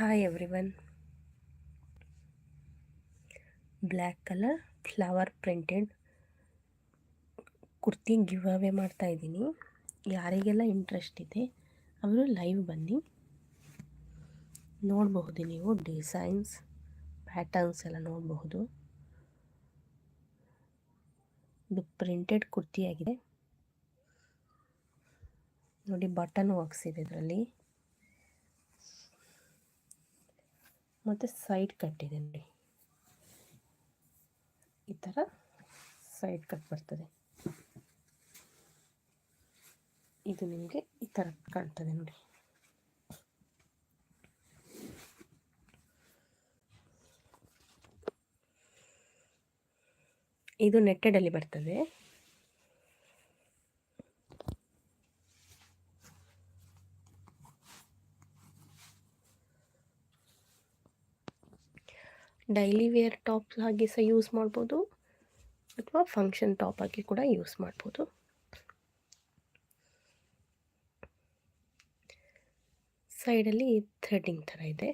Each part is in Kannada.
Hi everyone black colour flower printed kurti give away ಮಾಡ್ತಾ ಇದ್ದೀನಿ. ಯಾರಿಗೆಲ್ಲ ಇಂಟ್ರೆಸ್ಟ್ ಇದೆ, ಅವರು ಲೈವ್ ಬನ್ನಿ. ನೋಡಬಹುದು ನೀವು ಡಿಸೈನ್ಸ್ ಪ್ಯಾಟರ್ನ್ಸ್ ಎಲ್ಲ ನೋಡಬಹುದು. ಇದು ಪ್ರಿಂಟೆಡ್ ಕುರ್ತಿಯಾಗಿದೆ ನೋಡಿ ಬಟನ್ ಹಾಕ್ಸಿದೆ ಇದರಲ್ಲಿ. ಮತ್ತು ಸೈಡ್ ಕಟ್ಟಿದೆ ನೋಡಿ. ಈ ಥರ ಸೈಡ್ ಕಟ್ ಬರ್ತದೆ. ಇದು ನಿಮಗೆ ಈ ಥರ ಕಾಣ್ತದೆ ನೋಡಿ. ಇದು ನೆಟ್ಟೆಡಲ್ಲಿ ಬರ್ತದೆ. ಡೈಲಿ ವೇರ್ ಟಾಪ್ ಆಗಿ ಸಹ ಯೂಸ್ ಮಾಡ್ಬೋದು. ಅಥವಾ ಫಂಕ್ಷನ್ ಟಾಪ್ ಆಗಿ ಕೂಡ ಯೂಸ್ ಮಾಡ್ಬೋದು. ಸೈಡಲ್ಲಿ ಥ್ರೆಡ್ಡಿಂಗ್ ಥರ ಇದೆ.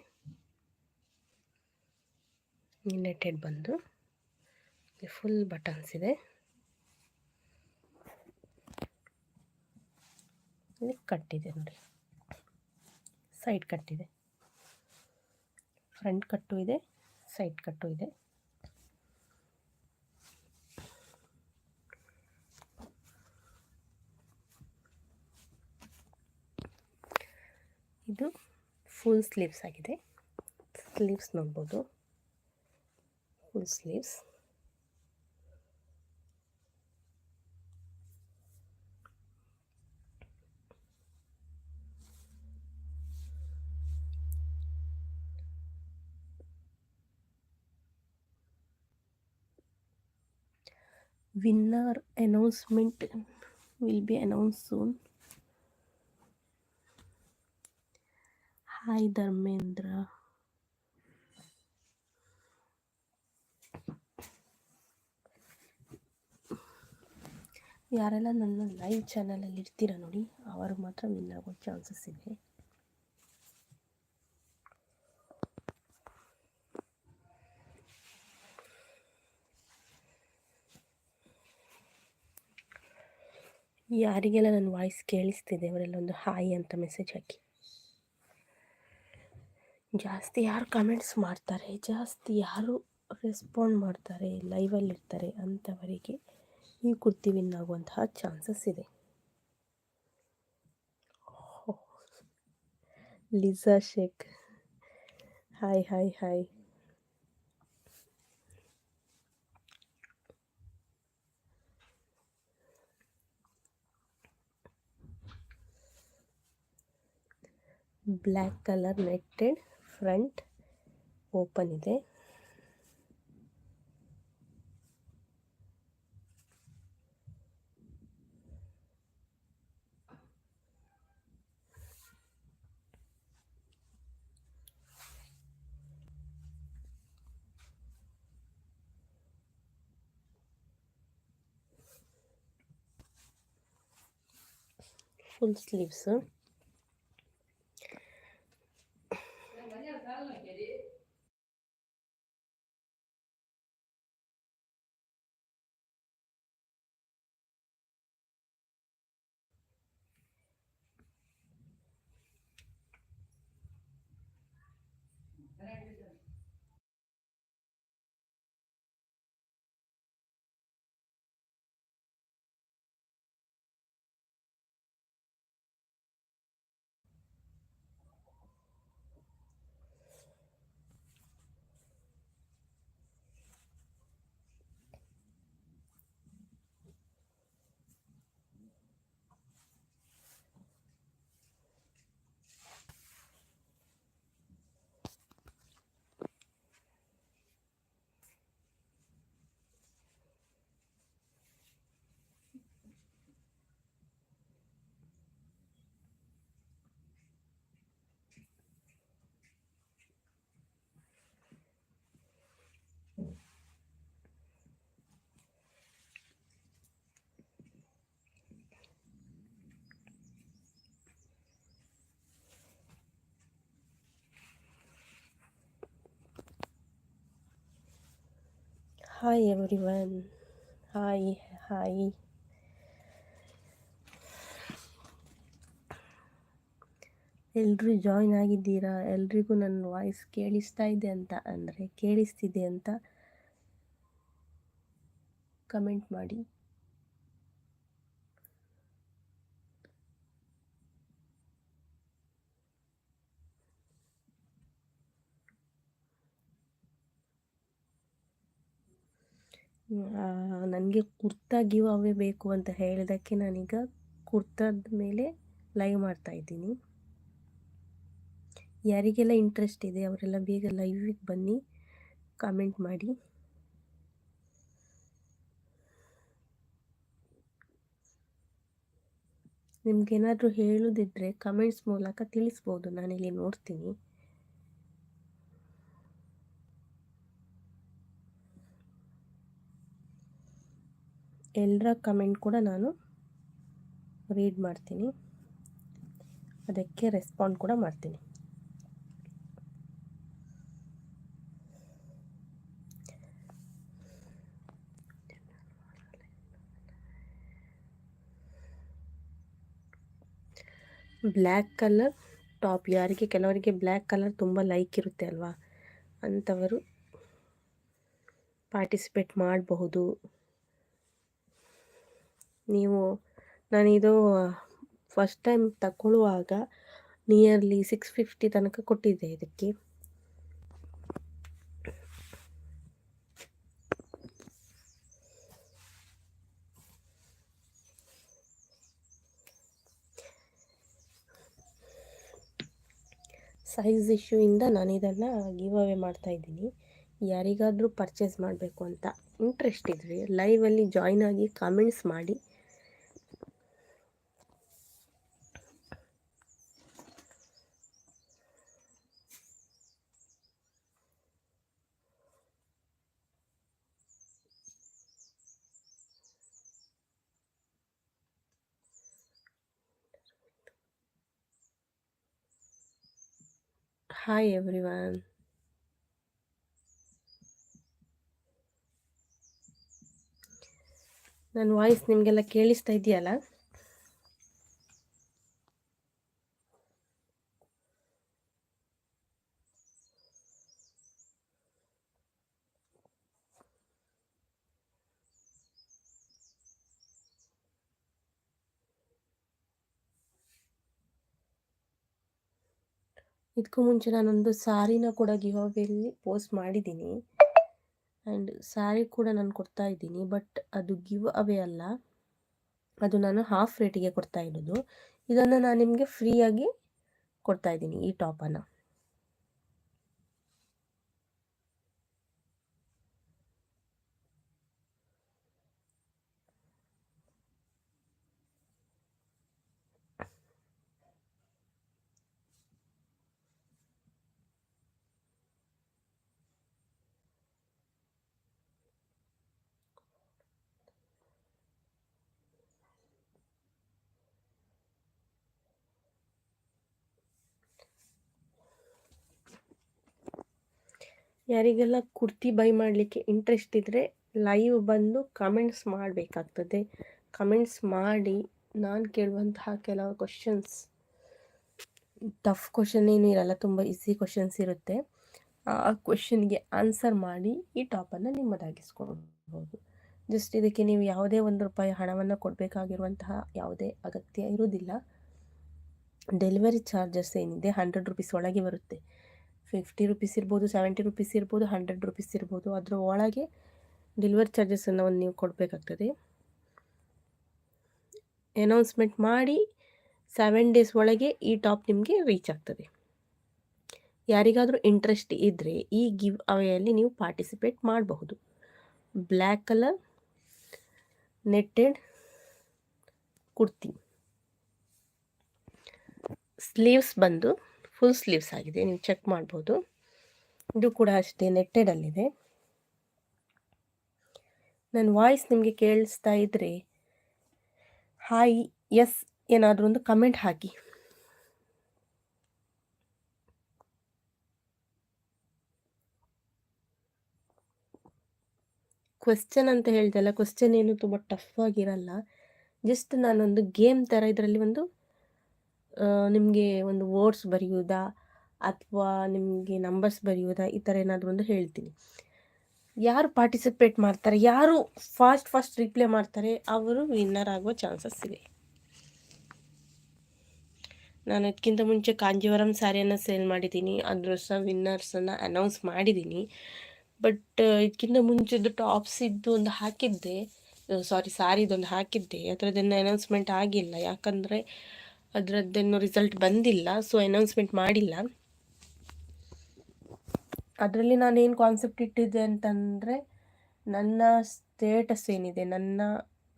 ನೆಟೆಡ್ ಬಂದು. ಫುಲ್ ಬಟನ್ಸ್ ಇದೆ. ಇಲ್ಲಿ ಕಟ್ಟಿದೆ ನೋಡಿ. ಸೈಡ್ ಕಟ್ಟಿದೆ ಫ್ರಂಟ್ ಕಟ್ಟು ಇದೆ. ಸೈಡ್ ಕಟ್ಟು ಇದೆ. ಇದು ಫುಲ್ ಸ್ಲೀವ್ಸ್ ಆಗಿದೆ. ಸ್ಲೀವ್ಸ್ ನೋಡ್ಬೋದು. Full sleeves winner announcement will be announced soon. Hi Dharmendra ಯಾರೆಲ್ಲ ನನ್ನ ಲೈವ್ ಚಾನಲಲ್ಲಿ ಇರ್ತೀರ ನೋಡಿ, ಅವರು ಮಾತ್ರ ವಿನ್ ಆಗೋ ಚಾನ್ಸಸ್ ಇದೆ. ಯಾರಿಗೆಲ್ಲ ನನ್ನ ವಾಯ್ಸ್ ಕೇಳಿಸ್ತಿದೆ ಅವರೆಲ್ಲ ಒಂದು ಹಾಯ್ ಅಂತ ಮೆಸೇಜ್ ಹಾಕಿ. ಜಾಸ್ತಿ ಯಾರು ಕಮೆಂಟ್ಸ್ ಮಾಡ್ತಾರೆ, ಜಾಸ್ತಿ ಯಾರು ರೆಸ್ಪಾಂಡ್ ಮಾಡ್ತಾರೆ ಲೈವಲ್ಲಿರ್ತಾರೆ ಅಂಥವರಿಗೆ ಈ ಕುರ್ತಿ ವಿನ್ ಆಗುವಂತಹ ಚಾನ್ಸಸ್ ಇದೆ. Lisa Shaikh. Hi hi hi. Black colour netted front open ಇದೆ. Full sleeves hi everyone hi hi ಎಲ್ಲರೂ ಜಾಯ್ನ್ ಆಗಿದ್ದೀರಾ? ಎಲ್ರಿಗೂ ನನ್ನ ವಾಯ್ಸ್ ಕೇಳಿಸ್ತಾ ಇದೆ ಅಂತ, ಅಂದರೆ ಕೇಳಿಸ್ತಿದೆ ಅಂತ ಕಮೆಂಟ್ ಮಾಡಿ. ನನಗೆ ಕುರ್ತಾ ಗಿವ್ ಅವೇ ಬೇಕು ಅಂತ ಹೇಳಿದ್ದಕ್ಕೆ ನಾನೀಗ ಕುರ್ತಾದ ಮೇಲೆ ಲೈವ್ ಮಾಡ್ತಾ ಇದ್ದೀನಿ. ಯಾರಿಗೆಲ್ಲ ಇಂಟ್ರೆಸ್ಟ್ ಇದೆ, ಅವರೆಲ್ಲ ಬೇಗ ಲೈವಿಗೆ ಬನ್ನಿ ಕಾಮೆಂಟ್ ಮಾಡಿ. ನಿಮ್ಗೇನಾದರೂ ಹೇಳೋದಿದ್ದರೆ ಕಮೆಂಟ್ಸ್ ಮೂಲಕ ತಿಳಿಸ್ಬೋದು, ನಾನಿಲ್ಲಿ ನೋಡ್ತೀನಿ. ಎಲ್ಲರ ಕಮೆಂಟ್ ಕೂಡ ನಾನು ರೀಡ್ ಮಾಡ್ತೀನಿ. ಅದಕ್ಕೆ ರೆಸ್ಪಾಂಡ್ ಕೂಡ ಮಾಡ್ತೀನಿ. Black colour top. ಯಾರಿಗೆ, ಕೆಲವರಿಗೆ ಬ್ಲ್ಯಾಕ್ ಕಲರ್ ತುಂಬ ಲೈಕ್ ಇರುತ್ತೆ ಅಲ್ವಾ? ಅಂಥವರು ಪಾರ್ಟಿಸಿಪೇಟ್ ಮಾಡಬಹುದು. ನೀವು ನಾನಿದು ಫಸ್ಟ್ ಟೈಮ್ ತಗೊಳ್ಳುವಾಗ ನಿಯರ್ಲಿ ಸಿಕ್ಸ್ ಫಿಫ್ಟಿ ತನಕ ಕೊಟ್ಟಿದ್ದೆ ಇದಕ್ಕೆ. ಸೈಜ್ ಇಶ್ಯೂಯಿಂದ ನಾನು ಇದನ್ನು ಗಿವ್ ಅವೇ ಮಾಡ್ತಾಯಿದ್ದೀನಿ ಯಾರಿಗಾದರೂ ಪರ್ಚೇಸ್ ಮಾಡಬೇಕು ಅಂತ ಇಂಟ್ರೆಸ್ಟ್ ಇದ್ದರೆ ಲೈವಲ್ಲಿ ಜಾಯ್ನ್ ಆಗಿ ಕಾಮೆಂಟ್ಸ್ ಮಾಡಿ. Hi everyone. ನನ್ನ ವಾಯ್ಸ್ ನಿಮಗೆಲ್ಲ ಕೇಳಿಸ್ತಾ ಇದೆಯಲ್ಲ ಇದಕ್ಕೂ ಮುಂಚೆ ನಾನೊಂದು ಸಾರಿನ ಕೂಡ ಗಿವ್ ಪೋಸ್ಟ್ ಮಾಡಿದ್ದೀನಿ. ಆ್ಯಂಡ್ ಸ್ಯಾರಿ ಕೂಡ ನಾನು ಕೊಡ್ತಾ ಇದ್ದೀನಿ, ಬಟ್ ಅದು ಗಿವ್ ಅವೇ ಅಲ್ಲ. ಅದು ನಾನು ಹಾಫ್ ರೇಟಿಗೆ ಕೊಡ್ತಾ ಇರೋದು. ಇದನ್ನು ನಾನು ನಿಮಗೆ ಫ್ರೀಯಾಗಿ ಕೊಡ್ತಾ ಇದ್ದೀನಿ ಈ ಟಾಪನ್ನು. ಯಾರಿಗೆಲ್ಲ ಕುರ್ತಿ ಬೈ ಮಾಡಲಿಕ್ಕೆ ಇಂಟ್ರೆಸ್ಟ್ ಇದ್ದರೆ ಲೈವ್ ಬಂದು ಕಮೆಂಟ್ಸ್ ಮಾಡಬೇಕಾಗ್ತದೆ. ಕಮೆಂಟ್ಸ್ ಮಾಡಿ ನಾನು ಕೇಳುವಂತಹ ಕೆಲವು ಕ್ವಶನ್ಸ್ ಟಫ್ ಕ್ವಶನ್ ಏನೂ ಇರಲ್ಲ, ತುಂಬ ಈಸಿ ಕ್ವಶನ್ಸ್ ಇರುತ್ತೆ. ಆ ಕ್ವಶನ್ಗೆ ಆನ್ಸರ್ ಮಾಡಿ ಈ ಟಾಪನ್ನು ನಿಮ್ಮದಾಗಿಸ್ಕೊಳ್ಬೋದು ಜಸ್ಟ್ ಇದಕ್ಕೆ ನೀವು ಯಾವುದೇ ಒಂದು ರೂಪಾಯಿ ಹಣವನ್ನು ಕೊಡಬೇಕಾಗಿರುವಂತಹ ಯಾವುದೇ ಅಗತ್ಯ ಇರುವುದಿಲ್ಲ. ಡೆಲಿವರಿ ಚಾರ್ಜಸ್ ಏನಿದೆ ಹಂಡ್ರೆಡ್ ರುಪೀಸ್ ಒಳಗೆ ಬರುತ್ತೆ. ಫಿಫ್ಟಿ ರುಪೀಸ್ ಇರ್ಬೋದು ಸೆವೆಂಟಿ ರುಪೀಸ್ ಇರ್ಬೋದು ಹಂಡ್ರೆಡ್ ರುಪೀಸ್ ಇರ್ಬೋದು. ಅದರ ಒಳಗೆ ಡೆಲಿವರಿ ಚಾರ್ಜಸನ್ನು ಒಂದು ನೀವು ಕೊಡಬೇಕಾಗ್ತದೆ. ಅನೌನ್ಸ್ಮೆಂಟ್ ಮಾಡಿ ಸೆವೆನ್ ಡೇಸ್ ಒಳಗೆ ಈ ಟಾಪ್ ನಿಮಗೆ ರೀಚ್ ಆಗ್ತದೆ. ಯಾರಿಗಾದರೂ ಇಂಟ್ರೆಸ್ಟ್ ಇದ್ದರೆ ಈ ಗಿವ್ ಅವೆಯಲ್ಲಿ ನೀವು ಪಾರ್ಟಿಸಿಪೇಟ್ ಮಾಡಬಹುದು. Black colour netted kurti sleeves ಬಂದು ಫುಲ್ ಸ್ಲೀವ್ಸ್ ಆಗಿದೆ, ನೀವು ಚೆಕ್ ಮಾಡ್ಬೋದು. ಇದು ಕೂಡ ಅಷ್ಟೇ ನೆಟ್ಟೆಡಲ್ಲಿದೆ ನನ್ನ ವಾಯ್ಸ್ ನಿಮಗೆ ಕೇಳಿಸ್ತಾ ಇದ್ದರೆ ಹಾಯ್ ಎಸ್ ಏನಾದರೂ ಒಂದು ಕಮೆಂಟ್ ಹಾಕಿ. ಕ್ವೆಶ್ಚನ್ ಅಂತ ಹೇಳ್ದಲ್ಲ ಕ್ವೆಶ್ಚನ್ ಏನು ತುಂಬ ಟಫ್ ಆಗಿರಲ್ಲ. ಜಸ್ಟ್ ನಾನೊಂದು ಗೇಮ್ ಥರ ಇದರಲ್ಲಿ ಒಂದು ನಿಮಗೆ ಒಂದು ವರ್ಡ್ಸ್ ಬರೆಯುವುದಾ? ಅಥವಾ ನಿಮಗೆ ನಂಬರ್ಸ್ ಬರೆಯುವುದಾ? ಈ ಥರ ಏನಾದರೂ ಒಂದು ಹೇಳ್ತೀನಿ. ಯಾರು ಪಾರ್ಟಿಸಿಪೇಟ್ ಮಾಡ್ತಾರೆ, ಯಾರು ಫಾಸ್ಟ್ ಫಾಸ್ಟ್ ರಿಪ್ಲೈ ಮಾಡ್ತಾರೆ, ಅವರು ವಿನ್ನರ್ ಆಗುವ ಚಾನ್ಸಸ್ ಇದೆ. ನಾನು ಅದಕ್ಕಿಂತ ಮುಂಚೆ ಕಾಂಜೀವರಂ ಸ್ಯಾರಿಯನ್ನು ಸೇಲ್ ಮಾಡಿದ್ದೀನಿ. ಅದರ ಸಹ ವಿನ್ನರ್ಸನ್ನು ಅನೌನ್ಸ್ ಮಾಡಿದ್ದೀನಿ. ಬಟ್, ಇದಕ್ಕಿಂತ ಮುಂಚೆದು ಟಾಪ್ಸ್ ಇದ್ದು ಒಂದು ಹಾಕಿದ್ದೆ. ಸಾರಿ, ಸಾರಿದೊಂದು ಹಾಕಿದ್ದೆ. ಅದರದ್ದೇನು ಅನೌನ್ಸ್ಮೆಂಟ್ ಆಗಿಲ್ಲ. ಯಾಕಂದರೆ ಅದರದ್ದೇನು ರಿಸಲ್ಟ್ ಬಂದಿಲ್ಲ ಸೊ ಅನೌನ್ಸ್ಮೆಂಟ್ ಮಾಡಿಲ್ಲ. ಅದರಲ್ಲಿ ನಾನೇನು ಕಾನ್ಸೆಪ್ಟ್ ಇಟ್ಟಿದ್ದೆ ಅಂತಂದರೆ, ನನ್ನ ಸ್ಟೇಟಸ್ ಏನಿದೆ, ನನ್ನ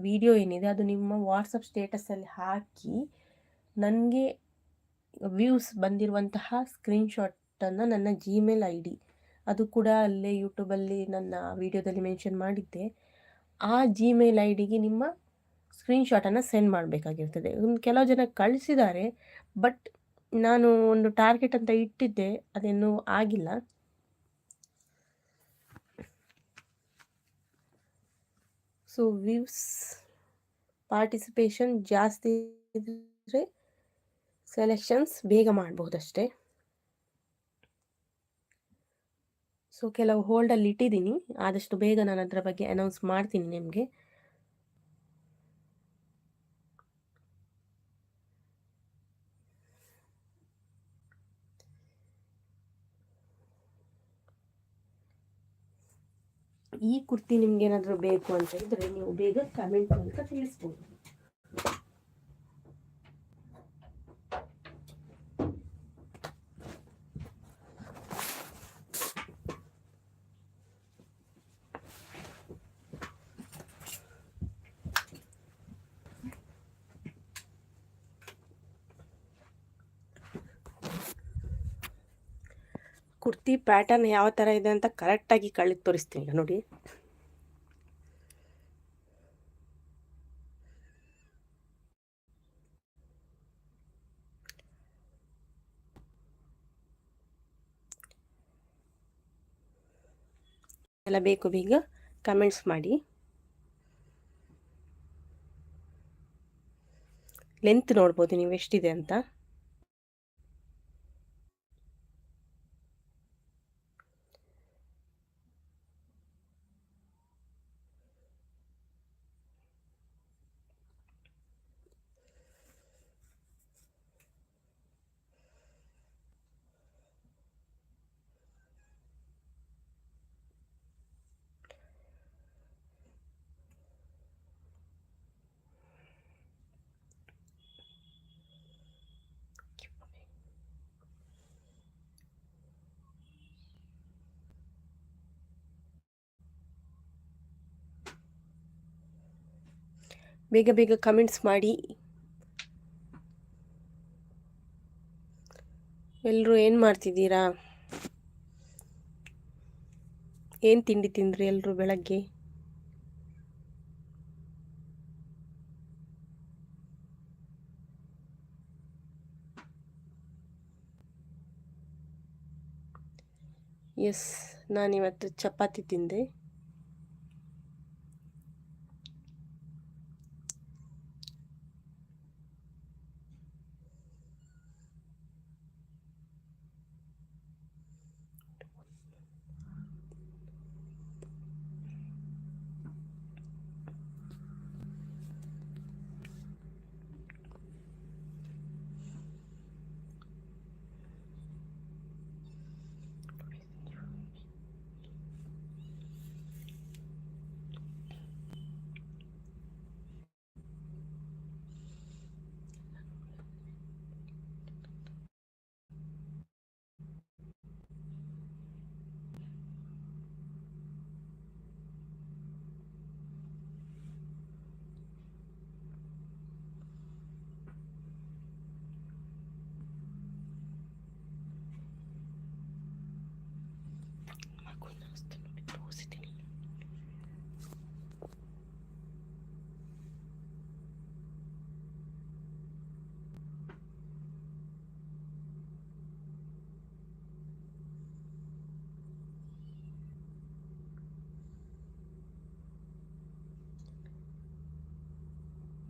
ವಿಡಿಯೋ ಏನಿದೆ, ಅದು ನಿಮ್ಮ ವಾಟ್ಸಪ್ ಸ್ಟೇಟಸಲ್ಲಿ ಹಾಕಿ, ನನಗೆ ವ್ಯೂಸ್ ಬಂದಿರುವಂತಹ ಸ್ಕ್ರೀನ್ಶಾಟನ್ನು ನನ್ನ ಜಿಮೇಲ್ ಐ ಡಿ ಅದು ಕೂಡ ಅಲ್ಲೇ ಯೂಟ್ಯೂಬಲ್ಲಿ ನನ್ನ ವಿಡಿಯೋದಲ್ಲಿ ಮೆನ್ಷನ್ ಮಾಡಿದ್ದೆ. ಆ ಜಿಮೇಲ್ ಐ ಡಿಗೆ ನಿಮ್ಮ ಸ್ಕ್ರೀನ್ಶಾಟನ್ನು ಸೆಂಡ್ ಮಾಡಬೇಕಾಗಿರ್ತದೆ. ಒಂದು ಕೆಲವು ಜನ ಕಳಿಸಿದ್ದಾರೆ ಬಟ್ ನಾನು ಒಂದು ಟಾರ್ಗೆಟ್ ಅಂತ ಇಟ್ಟಿದ್ದೆ, ಅದೇನೂ ಆಗಿಲ್ಲ. ಸೊ ವ್ಯೂಸ್ ಪಾರ್ಟಿಸಿಪೇಷನ್ ಜಾಸ್ತಿ ಇದ್ದರೆ ಸೆಲೆಕ್ಷನ್ಸ್ ಬೇಗ ಮಾಡಬಹುದಷ್ಟೇ. ಸೊ ಕೆಲವು ಹೋಲ್ಡಲ್ಲಿ ಇಟ್ಟಿದ್ದೀನಿ. ಆದಷ್ಟು ಬೇಗ ನಾನು ಅದರ ಬಗ್ಗೆ ಅನೌನ್ಸ್ ಮಾಡ್ತೀನಿ ನಿಮಗೆ. ಈ ಕುರ್ತಿ ನಿಮ್ಗೆ ಏನಾದರೂ ಬೇಕು ಅಂತ ಇದ್ರೆ ನೀವು ಬೇಗ ಕಮೆಂಟ್ ಮೂಲಕ ತಿಳಿಸ್ಬೋದು. ಕುರ್ತಿ ಪ್ಯಾಟರ್ನ್ ಯಾವ ಥರ ಇದೆ ಅಂತ ಕರೆಕ್ಟಾಗಿ ಕಳಿಗೆ ತೋರಿಸ್ತೀನಿ ನೋಡಿ. ಬೇಕು ಬೇಗ. ಕಮೆಂಟ್ಸ್ ಮಾಡಿ. ಲೆಂತ್ ನೋಡ್ಬೋದು ನೀವು ಎಷ್ಟಿದೆ ಅಂತ. ಬೇಗ ಬೇಗ ಕಮೆಂಟ್ಸ್ ಮಾಡಿ. ಎಲ್ಲರೂ ಏನು ಮಾಡ್ತಿದ್ದೀರಾ? ಏನು ತಿಂಡಿ ತಿಂದ್ರಿ ಎಲ್ಲರೂ ಬೆಳಗ್ಗೆ? ಎಸ್ ನಾನಿವತ್ತು ಚಪಾತಿ ತಿಂದೆ.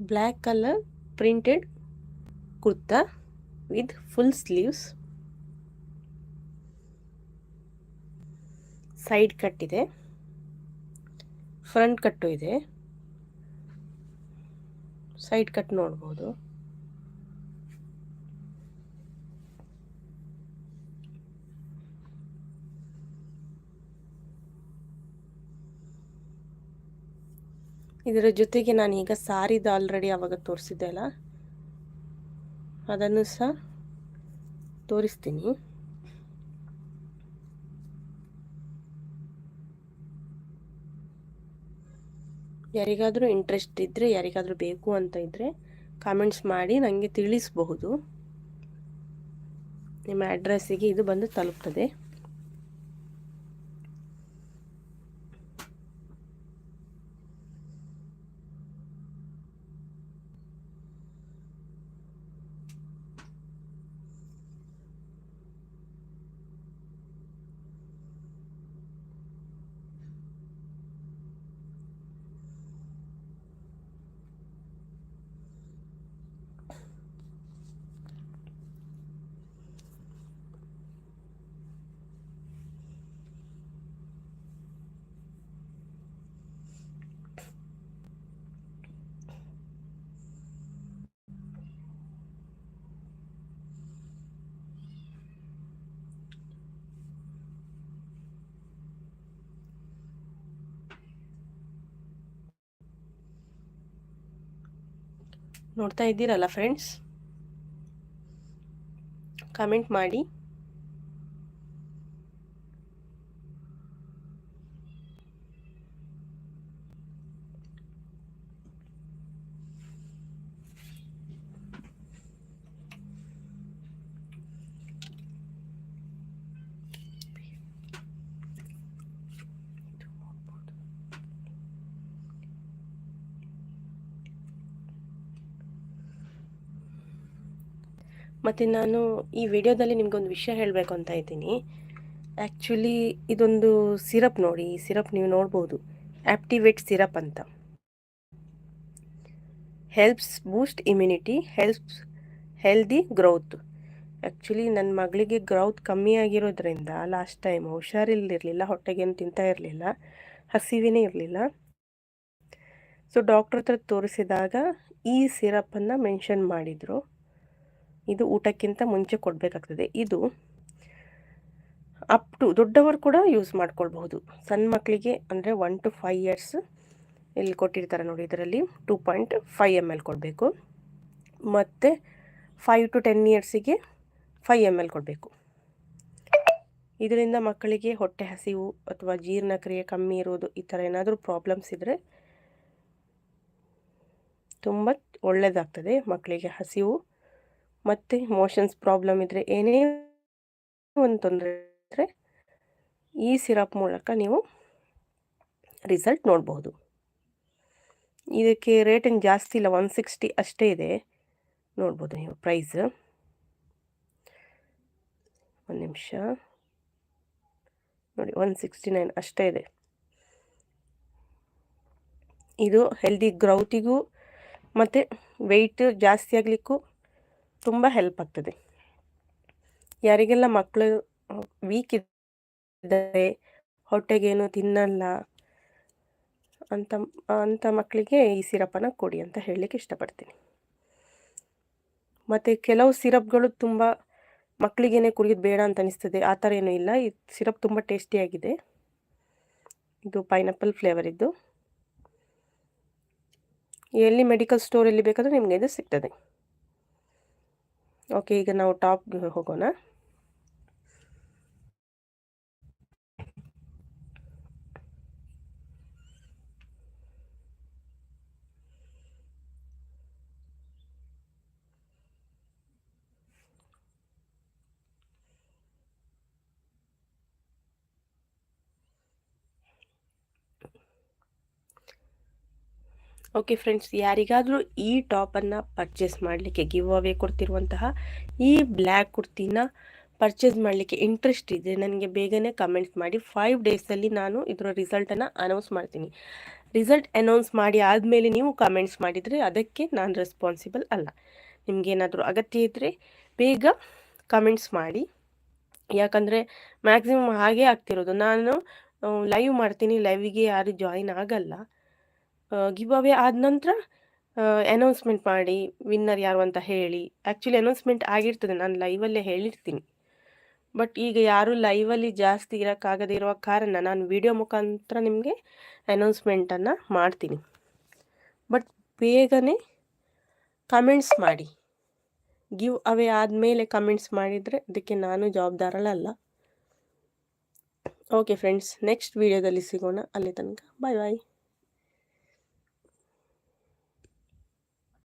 Black colour printed kurta with full sleeves. Side cut ಇದೆ. ಫ್ರಂಟ್ ಕಟ್ಟು ಇದೆ. ಸೈಡ್ ಕಟ್ ನೋಡ್ಬೋದು. ಇದರ ಜೊತೆಗೆ ನಾನು ಈಗ ಸಾರಿದ ಆಲ್ರೆಡಿ ಆವಾಗ ತೋರಿಸಿದ್ದೆ ಅಲ್ಲ? ಅದನ್ನು ಸಹ ತೋರಿಸ್ತೀನಿ. ಯಾರಿಗಾದರೂ ಇಂಟ್ರೆಸ್ಟ್ ಇದ್ದರೆ ಯಾರಿಗಾದರೂ ಬೇಕು ಅಂತ ಇದ್ದರೆ ಕಾಮೆಂಟ್ಸ್ ಮಾಡಿ ನನಗೆ ತಿಳಿಸಬಹುದು. ನಿಮ್ಮ ಅಡ್ರೆಸ್ಸಿಗೆ ಇದು ಬಂದು ತಲುಪ್ತದೆ. ನೋಡ್ತಾ ಇದ್ದೀರಲ್ಲ ಫ್ರೆಂಡ್ಸ್ ಕಮೆಂಟ್ ಮಾಡಿ. ಮತ್ತು ನಾನು ಈ ವಿಡಿಯೋದಲ್ಲಿ ನಿಮಗೊಂದು ವಿಷಯ ಹೇಳಬೇಕು ಅಂತ ಇದ್ದೀನಿ. ಆ್ಯಕ್ಚುಲಿ ಇದೊಂದು ಸಿರಪ್ ನೋಡಿ. ಈ ಸಿರಪ್ ನೀವು ನೋಡ್ಬೋದು. ಆ್ಯಕ್ಟಿವೇಟ್ ಸಿರಪ್ ಅಂತ. Helps boost immunity helps healthy growth actually ನನ್ನ ಮಗಳಿಗೆ ಗ್ರೌತ್ ಕಮ್ಮಿ ಆಗಿರೋದ್ರಿಂದ ಲಾಸ್ಟ್ ಟೈಮ್ ಹುಷಾರಿಲ್ದಿರಲಿಲ್ಲ ಹೊಟ್ಟೆಗೇನು ತಿಂತಾ ಇರಲಿಲ್ಲ, ಹಸಿವಿನೇ ಇರಲಿಲ್ಲ. ಸೊ ಡಾಕ್ಟ್ರ್ ಹತ್ರ ತೋರಿಸಿದಾಗ ಈ ಸಿರಪ್ಪನ್ನು ಮೆನ್ಷನ್ ಮಾಡಿದರು. ಇದು ಊಟಕ್ಕಿಂತ ಮುಂಚೆ ಕೊಡಬೇಕಾಗ್ತದೆ. ಇದು ಅಪ್ ಟು ದೊಡ್ಡವರು ಕೂಡ ಯೂಸ್ ಮಾಡ್ಕೊಳ್ಬಹುದು. ಸಣ್ಣ ಮಕ್ಕಳಿಗೆ ಅಂದರೆ ಒನ್ ಟು ಫೈವ್ ಇಯರ್ಸ್ ಇಲ್ಲಿ ಕೊಟ್ಟಿರ್ತಾರೆ ನೋಡಿ ಇದರಲ್ಲಿ. Two point five M L ಕೊಡಬೇಕು. ಮತ್ತು ಫೈವ್ ಟು ಟೆನ್ ಇಯರ್ಸಿಗೆ ಫೈವ್ ಎಂ ಎಲ್ ಕೊಡಬೇಕು. ಇದರಿಂದ ಮಕ್ಕಳಿಗೆ ಹೊಟ್ಟೆ ಹಸಿವು ಅಥವಾ ಜೀರ್ಣಕ್ರಿಯೆ ಕಮ್ಮಿ ಇರೋದು ಈ ಥರ ಏನಾದರೂ ಪ್ರಾಬ್ಲಮ್ಸ್ ಇದ್ದರೆ ತುಂಬ ಒಳ್ಳೆಯದಾಗ್ತದೆ ಮಕ್ಕಳಿಗೆ ಹಸಿವು. ಮತ್ತು ಮೋಷನ್ಸ್ ಪ್ರಾಬ್ಲಮ್ ಇದ್ದರೆ ಏನೇ ಒಂದು ತೊಂದರೆ ಇದ್ದರೆ ಈ ಸಿರಪ್ ಮೂಲಕ ನೀವು ರಿಸಲ್ಟ್ ನೋಡಬಹುದು ಇದಕ್ಕೆ ರೇಟಿಂಗ್ ಜಾಸ್ತಿ ಇಲ್ಲ ಒನ್ ಸಿಕ್ಸ್ಟಿ ಅಷ್ಟೇ ಇದೆ. ನೋಡ್ಬೋದು ನೀವು ಪ್ರೈಸ್ ಒಂದು ನಿಮಿಷ. ನೋಡಿ ಒನ್ ಸಿಕ್ಸ್ಟಿ ನೈನ್ ಅಷ್ಟೇ ಇದೆ. ಇದು ಹೆಲ್ದಿ ಗ್ರೌತಿಗೂ ಮತ್ತು ವೆಯ್ಟ್ ಜಾಸ್ತಿ ಆಗಲಿಕ್ಕೂ ತುಂಬ ಹೆಲ್ಪ್ ಆಗ್ತದೆ. ಯಾರಿಗೆಲ್ಲ ಮಕ್ಕಳು ವೀಕ್ ಇದ್ದಾರೆ ಹೊಟ್ಟೆಗೇನು ತಿನ್ನಲ್ಲ, ಅಂತ ಅಂಥ ಮಕ್ಕಳಿಗೆ ಈ ಸಿರಪನ್ನು ಕೊಡಿ ಅಂತ ಹೇಳಲಿಕ್ಕೆ ಇಷ್ಟಪಡ್ತೀನಿ. ಮತ್ತು ಕೆಲವು ಸಿರಪ್ಗಳು ತುಂಬ ಮಕ್ಕಳಿಗೇನೆ ಕುಡಿಯೋದು ಬೇಡ ಅಂತ ಅನಿಸ್ತದೆ. ಆ ಥರ ಏನೂ ಇಲ್ಲ. ಈ ಸಿರಪ್ ತುಂಬ ಟೇಸ್ಟಿಯಾಗಿದೆ ಇದು ಪೈನಾಪಲ್ ಫ್ಲೇವರ್ ಇದ್ದು. ಎಲ್ಲಿ ಮೆಡಿಕಲ್ ಸ್ಟೋರಲ್ಲಿ ಬೇಕಾದರೂ ನಿಮಗೆ ಇದು ಸಿಗ್ತದೆ. ಓಕೆ ಈಗ ನಾವು ಟಾಪ್ಗೆ ಹೋಗೋಣ. ಓಕೆ ಫ್ರೆಂಡ್ಸ್ ಯಾರಿಗಾದರೂ ಈ ಟಾಪನ್ನು ಪರ್ಚೇಸ್ ಮಾಡಲಿಕ್ಕೆ ಗಿವ್ ಅವೇ ಕೊಡ್ತಿರುವಂತಹ ಈ ಬ್ಲ್ಯಾಕ್ ಕುರ್ತಿನ ಪರ್ಚೇಸ್ ಮಾಡಲಿಕ್ಕೆ ಇಂಟ್ರೆಸ್ಟ್ ಇದೆ, ನನಗೆ ಬೇಗನೆ ಕಮೆಂಟ್ ಮಾಡಿ. ಫೈವ್ ಡೇಸಲ್ಲಿ ನಾನು ಇದರ ರಿಸಲ್ಟನ್ನು ಅನೌನ್ಸ್ ಮಾಡ್ತೀನಿ. ರಿಸಲ್ಟ್ ಅನೌನ್ಸ್ ಮಾಡಿ ಆದಮೇಲೆ ನೀವು ಕಮೆಂಟ್ಸ್ ಮಾಡಿದರೆ ಅದಕ್ಕೆ ನಾನು ರೆಸ್ಪಾನ್ಸಿಬಲ್ ಅಲ್ಲ. ನಿಮಗೇನಾದರೂ ಅಗತ್ಯ ಇದ್ದರೆ ಬೇಗ ಕಮೆಂಟ್ಸ್ ಮಾಡಿ. ಯಾಕಂದರೆ ಮ್ಯಾಕ್ಸಿಮಮ್ ಹಾಗೇ ಆಗ್ತಿರೋದು. ನಾನು ಲೈವ್ ಮಾಡ್ತೀನಿ ಲೈವಿಗೆ ಯಾರು ಜಾಯಿನ್ ಆಗಲ್ಲ. ಗಿವ್ ಅವೇ ಆದ ನಂತರ ಅನೌನ್ಸ್ಮೆಂಟ್ ಮಾಡಿ ವಿನ್ನರ್ ಯಾರು ಅಂತ ಹೇಳಿ. ಆ್ಯಕ್ಚುಲಿ ಅನೌನ್ಸ್ಮೆಂಟ್ ಆಗಿರ್ತದೆ, ನಾನು ಲೈವಲ್ಲೇ ಹೇಳಿರ್ತೀನಿ. ಬಟ್ ಈಗ ಯಾರೂ ಲೈವಲ್ಲಿ ಜಾಸ್ತಿ ಇರೋಕ್ಕಾಗದೇ ಇರುವ ಕಾರಣ ನಾನು ವಿಡಿಯೋ ಮುಖಾಂತರ ನಿಮಗೆ ಅನೌನ್ಸ್ಮೆಂಟನ್ನು ಮಾಡ್ತೀನಿ. ಬಟ್ ಬೇಗನೆ ಕಮೆಂಟ್ಸ್ ಮಾಡಿ. ಗಿವ್ ಅವೇ ಆದಮೇಲೆ ಕಮೆಂಟ್ಸ್ ಮಾಡಿದರೆ ಅದಕ್ಕೆ ನಾನು ಜವಾಬ್ದಾರಳಲ್ಲ ಓಕೆ ಫ್ರೆಂಡ್ಸ್ ನೆಕ್ಸ್ಟ್ ವೀಡಿಯೋದಲ್ಲಿ ಸಿಗೋಣ. ಅಲ್ಲಿ ತನಕ ಬಾಯ್ ಬಾಯ್